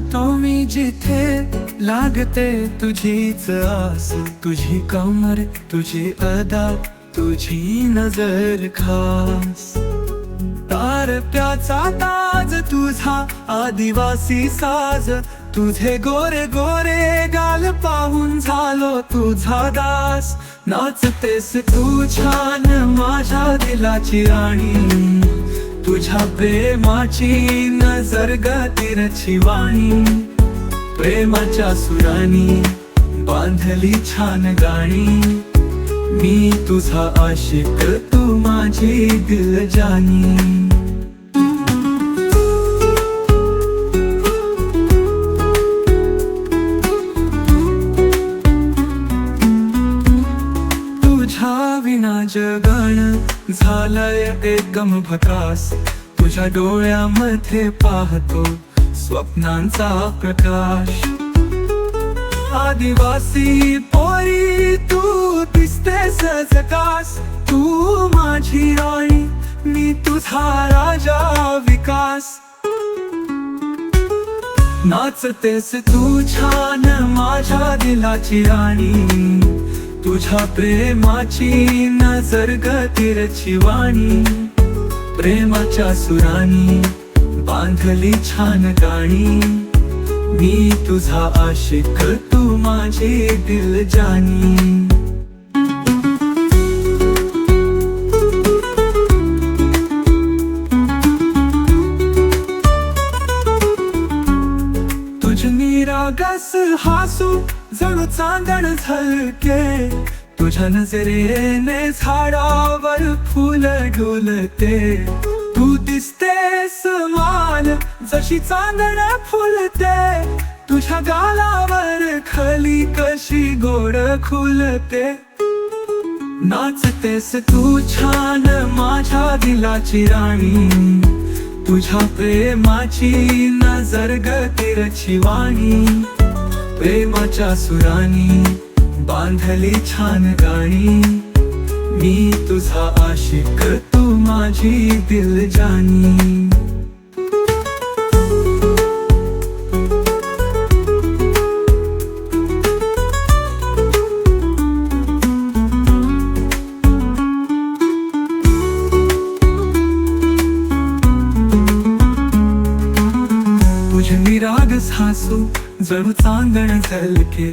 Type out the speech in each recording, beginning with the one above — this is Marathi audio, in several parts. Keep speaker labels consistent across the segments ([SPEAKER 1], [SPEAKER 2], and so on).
[SPEAKER 1] जिथे लागते तुझीच आस तुझी कमर तुझी अदा तुझी नजर खास. तार प्याचा ताज तुझा आदिवासी साज तुझे गोरे गोरे गाल पाहून झालो तुझा दास. नाचतेस तू छान माझ्या दिलाची राणी. तुझ्या प्रेमाची नजर वाणी प्रेमाच्या सुरानी बांधली छान गाणी. मी तुझा आशिक तू माझी दिल जानी विना झालंय एकदम भकास. तुझ्या डोळ्यामध्ये पाहतो स्वप्नांचा प्रकाश. आदिवासी पोरी तू दिसते सजकास तू माझी राणी मी तुझा राजा विकास. नाचतेस तू छान माझ्या दिलाची राणी. तुझ्या प्रेमाची नजर गतीरची वाणी प्रेमाच्या सुरानी बांधली छान गाणी. मी तुझा आशिक तू माझी दिल जानी. तुझ निरागस हासू जणू चांदण झलके तुझ्या नजरेने झाडावर फुल डोलते तू दिसते समान जशी चांदण फुलते. तुझ्या गालावर खली कशी गोड खुलते. नाचतेस तू छान माझ्या दिलाची राणी. तुझ्या प्रेमाची नजर गतीरची वाणी. प्रेमाच्या सुरानी बांधली छान गाणी. मी तुझा आशिक तू माझी दिल जानी तुझे निराग सासू जणू चांदण झलके।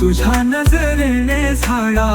[SPEAKER 1] तुझ्या नजरेने झाडा